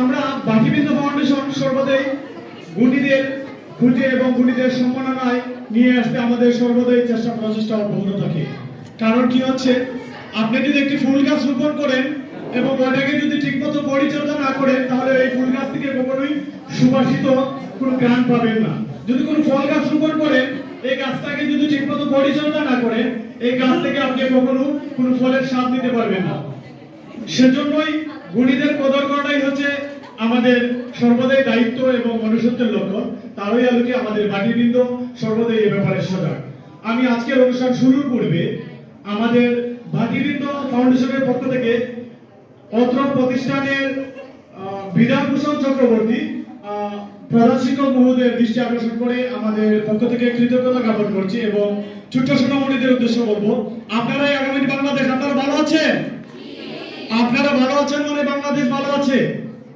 আমরা বাকিবৃন্দ ফাউন্ডেশন সর্বদাই গুণীদের খুঁজে এবং গুণীদের সম্মাননায় নিয়ে আসতে আমাদের সর্বদাই চেষ্টা প্রচেষ্টা অব্যাহত থাকে। কারণ কি হচ্ছে? আপনি যদি একটি ফুল গাছ রোপণ করেন এবং ওটাকে যদি ঠিকমতো পরিচর্যা না করেন, তাহলে এই ফুল গাছ থেকে কখনোই সুবাসিত কোনো গান পাবেন না। যদি কোনো ফল গাছ রোপণ করেন, এই গাছটাকে যদি ঠিকমতো পরিচর্যা না করেন, এই গাছ থেকে আপনি কখনো কোনো ফলের স্বাদ নিতে পারবেন না। সেজন্যই গুণীদের কদর করাটাই হচ্ছে আমাদের সর্বদাই দায়িত্ব এবং মনুষ্যত্বের লক্ষ্য, তারই আলোকে আমাদের বাটিবৃন্দ সর্বদাই এ ব্যাপারে সজাগ। আমি আজকের অনুষ্ঠান শুরুর পূর্বে আমাদের ভাটিবৃন্দ ফাউন্ডেশনের পক্ষ থেকে অত্র প্রতিষ্ঠানের বিধানভূষণ চক্রবর্তী প্রধান শিক্ষক মহোদয়ের দৃষ্টি আকর্ষণ করে আমাদের পক্ষ থেকে কৃতজ্ঞতা জ্ঞাপন করছি এবং ছোট্ট সোনামণিদের উদ্দেশ্য বলব, আপনারাই আগামী বাংলাদেশ আপনারা ভালো আছেন? আপনারা ভালো আছেন মানে